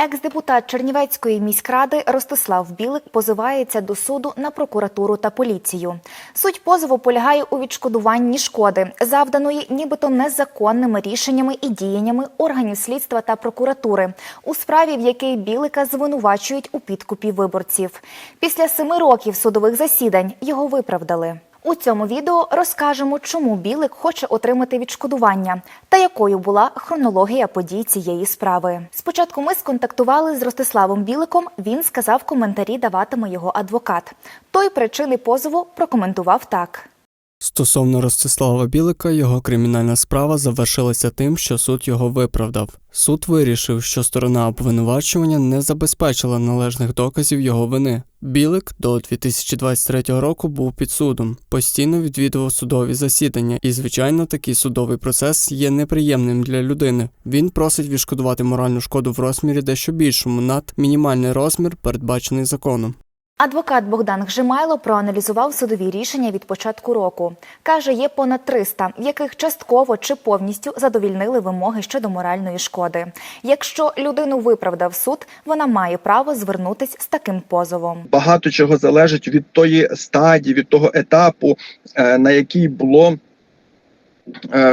Екс-депутат Чернівецької міськради Ростислав Білик позивається до суду на прокуратуру та поліцію. Суть позову полягає у відшкодуванні шкоди, завданої нібито незаконними рішеннями і діяннями органів слідства та прокуратури у справі, в якій Білика звинувачують у підкупі виборців. Після семи років судових засідань його виправдали. У цьому відео розкажемо, чому Білик хоче отримати відшкодування та якою була хронологія подій цієї справи. Спочатку ми сконтактували з Ростиславом Біликом. Він сказав, коментарі даватиме його адвокат. Той причини позову прокоментував так. Стосовно Ростислава Білика, його кримінальна справа завершилася тим, що суд його виправдав. Суд вирішив, що сторона обвинувачування не забезпечила належних доказів його вини. Білик до 2023 року був під судом, постійно відвідував судові засідання, і, звичайно, такий судовий процес є неприємним для людини. Він просить відшкодувати моральну шкоду в розмірі дещо більшому над мінімальний розмір, передбачений законом. Адвокат Богдан Гжимайло проаналізував судові рішення від початку року. Каже, є понад 300, яких частково чи повністю задовільнили вимоги щодо моральної шкоди. Якщо людину виправдав суд, вона має право звернутись з таким позовом. багато чого залежить від тої стадії, від того етапу, е, на який було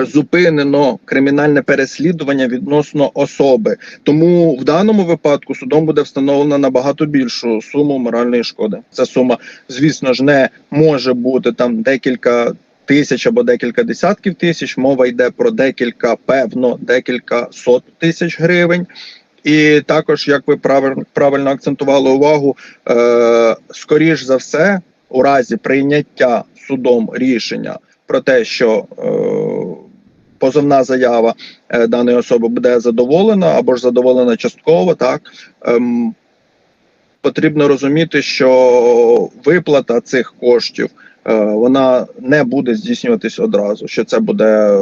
зупинено кримінальне переслідування відносно особи. Тому в даному випадку судом буде встановлено набагато більшу суму моральної шкоди. Ця сума, звісно ж, не може бути там декілька. Тисяч або декілька десятків тисяч, мова йде про декілька, певно, декілька сот тисяч гривень. І також, як ви правильно акцентували увагу, е, скоріш за все, у разі прийняття судом рішення про те, що е, позовна заява е, даної особи буде задоволена або ж задоволена частково, так ем, потрібно розуміти, що виплата цих коштів е, вона не буде здійснюватись одразу, що це буде.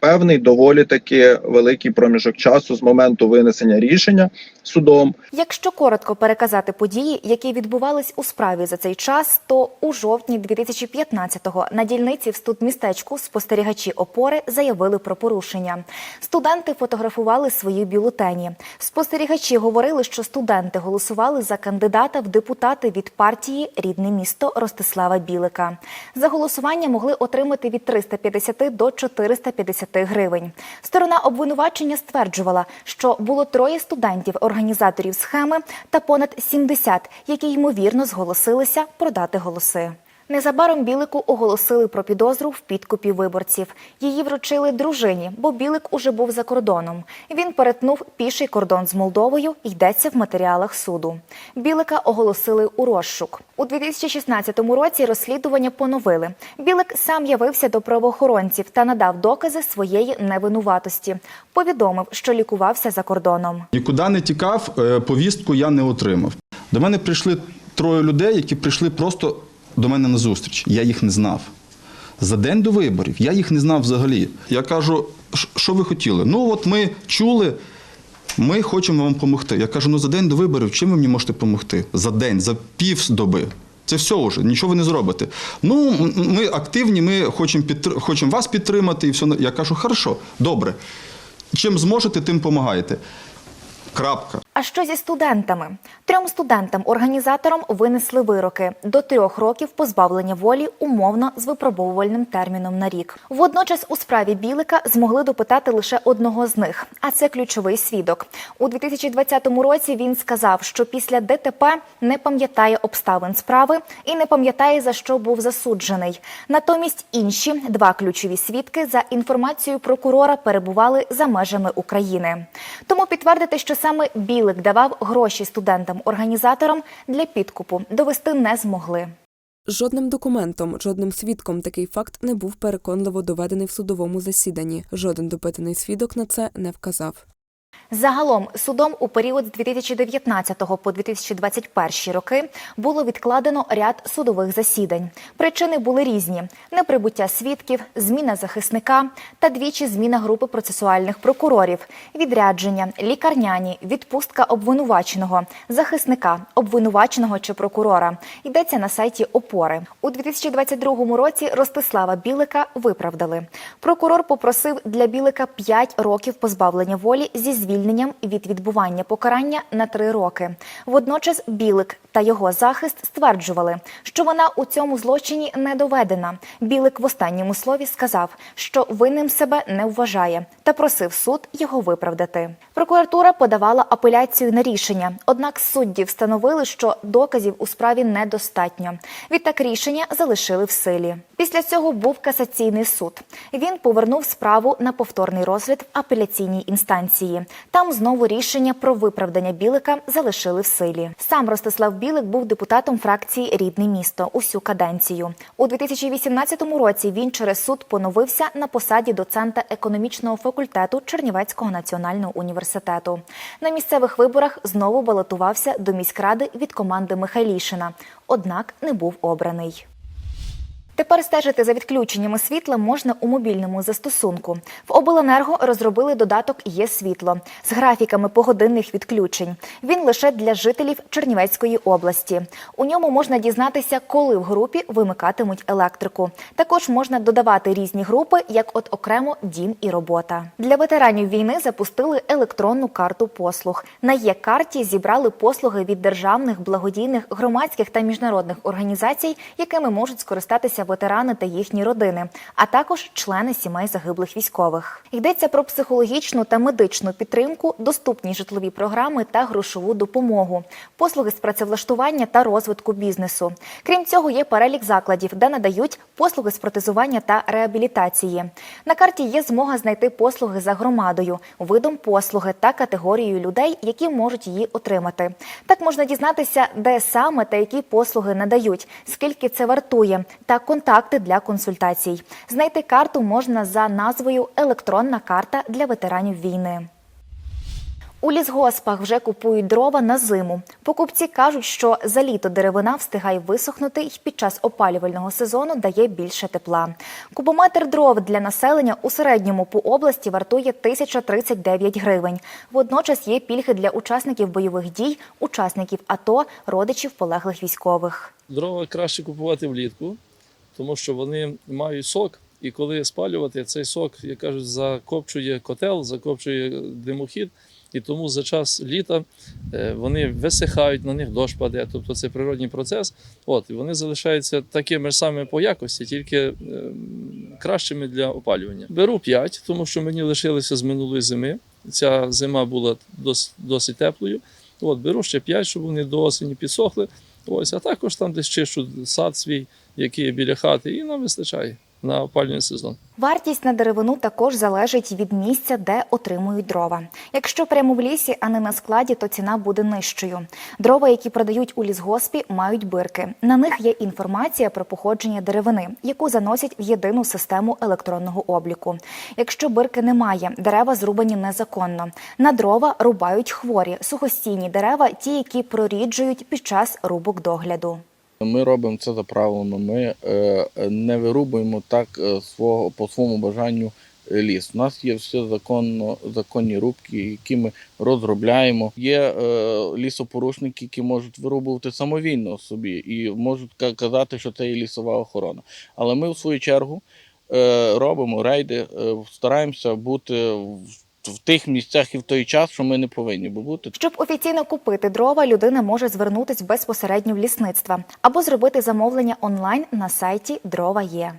Певний доволі таки великий проміжок часу з моменту винесення рішення судом Якщо коротко переказати події, які відбувались у справі за цей час, то у жовтні 2015-го на дільниці в студмістечку спостерігачі опори заявили про порушення. Студенти фотографували свої бюлетені. Спостерігачі говорили, що студенти голосували за кандидата в депутати від партії Рідне місто Ростислава Білика. За голосування могли отримати від 350 до 450 гривень. Сторона обвинувачення стверджувала, що було троє студентів, організаторів схеми та понад 70, які ймовірно зголосилися продати голоси. Незабаром Білику оголосили про підозру в підкупі виборців. Її вручили дружині, бо Білик уже був за кордоном. Він перетнув піший кордон з Молдовою. Йдеться в матеріалах суду. Білика оголосили у розшук. У 2016 році розслідування поновили. Білик сам явився до правоохоронців та надав докази своєї невинуватості. Повідомив, що лікувався за кордоном. Нікуди не тікав, е, повістку я не отримав. До мене прийшли троє людей, які прийшли просто до мене на зустріч. Я їх не знав. За день до виборів я їх не знав взагалі. Я кажу, що ви хотіли? Ну, от ми чули, ми хочемо вам допомогти. Я кажу, ну за день до виборів, чим ви мені можете допомогти? За день, за пів доби. Це все вже, нічого ви не зробите. Ну, ми активні, ми хочемо підтр... хочемо вас підтримати і все. Я кажу, хорошо, добре. Чим зможете, тим допомагаєте. Крапка. А що зі студентами? Трьом студентам-організаторам винесли вироки до трьох років позбавлення волі умовно з випробовувальним терміном на рік. Водночас у справі Білика змогли допитати лише одного з них, а це ключовий свідок. У 2020 році він сказав, що після ДТП не пам'ятає обставин справи і не пам'ятає за що був засуджений. Натомість інші два ключові свідки за інформацією прокурора перебували за межами України. Тому підтвердити, що саме Білик давав гроші студентам-організаторам для підкупу, довести не змогли. Жодним документом, жодним свідком такий факт не був переконливо доведений в судовому засіданні. Жоден допитаний свідок на це не вказав. Загалом судом у період з 2019 по 2021 роки було відкладено ряд судових засідань. Причини були різні: неприбуття свідків, зміна захисника та двічі зміна групи процесуальних прокурорів, відрядження, лікарняні, відпустка обвинуваченого, захисника, обвинуваченого чи прокурора. Йдеться на сайті опори. У 2022 році Ростислава Білика виправдали. Прокурор попросив для Білика 5 років позбавлення волі зі звільненням від відбування покарання на три роки. Водночас Білик та його захист стверджували, що вона у цьому злочині не доведена. Білик в останньому слові сказав, що винним себе не вважає, та просив суд його виправдати. Прокуратура подавала апеляцію на рішення, однак судді встановили, що доказів у справі недостатньо. Відтак рішення залишили в силі. Після цього був касаційний суд. Він повернув справу на повторний розгляд в апеляційній інстанції. Там знову рішення про виправдання Білика залишили в силі. Сам Ростислав Білик був депутатом фракції Рідне місто усю каденцію. У 2018 році він через суд поновився на посаді доцента економічного факультету Чернівецького національного університету. На місцевих виборах знову балотувався до міськради від команди Михайлішина, однак не був обраний. Тепер стежити за відключеннями світла можна у мобільному застосунку. В обленерго розробили додаток Є світло з графіками погодинних відключень. Він лише для жителів Чернівецької області. У ньому можна дізнатися, коли в групі вимикатимуть електрику. Також можна додавати різні групи, як от окремо дім і робота. Для ветеранів війни запустили електронну карту послуг. На є карті зібрали послуги від державних, благодійних, громадських та міжнародних організацій, якими можуть скористатися ветерани та їхні родини, а також члени сімей загиблих військових. Йдеться про психологічну та медичну підтримку, доступні житлові програми та грошову допомогу, послуги з працевлаштування та розвитку бізнесу. Крім цього, є перелік закладів, де надають послуги з протезування та реабілітації. На карті є змога знайти послуги за громадою, видом послуги та категорією людей, які можуть її отримати. Так можна дізнатися, де саме та які послуги надають, скільки це вартує, та контакти для консультацій. Знайти карту можна за назвою Електронна карта для ветеранів війни. У лісгоспах вже купують дрова на зиму. Покупці кажуть, що за літо деревина встигає висохнути і під час опалювального сезону дає більше тепла. Кубометр дров для населення у середньому по області вартує 1039 гривень. Водночас є пільги для учасників бойових дій, учасників АТО, родичів полеглих військових. Дрова краще купувати влітку, тому що вони мають сок, і коли спалювати, цей сок, як кажуть, закопчує котел, закопчує димохід, і тому за час літа е, вони висихають, на них дощ паде. Тобто це природній процес. От, і вони залишаються такими ж самими по якості, тільки е, кращими для опалювання. Беру 5, тому що мені лишилося з минулої зими. Ця зима була дос, досить теплою. От, беру ще 5, щоб вони до осені підсохли. Ось, а також там десь чищу сад свій, який є біля хати, і нам вистачає на опалювальний сезон. Вартість на деревину також залежить від місця, де отримують дрова. Якщо прямо в лісі, а не на складі, то ціна буде нижчою. Дрова, які продають у лісгоспі, мають бирки. На них є інформація про походження деревини, яку заносять в єдину систему електронного обліку. Якщо бирки немає, дерева зрубані незаконно. На дрова рубають хворі, сухостійні дерева, ті, які проріджують під час рубок догляду. Ми робимо це за правилами. Ми е, не вирубуємо так е, свого по своєму бажанню е, ліс. У нас є все законно, законні рубки, які ми розробляємо. Є е, лісопорушники, які можуть вирубувати самовільно собі і можуть ка- казати, що це є лісова охорона. Але ми, в свою чергу, е, робимо рейди, е, стараємося бути в, в тих місцях і в той час, що ми не повинні бути. Щоб офіційно купити дрова, людина може звернутись безпосередньо в лісництво або зробити замовлення онлайн на сайті Дрова є.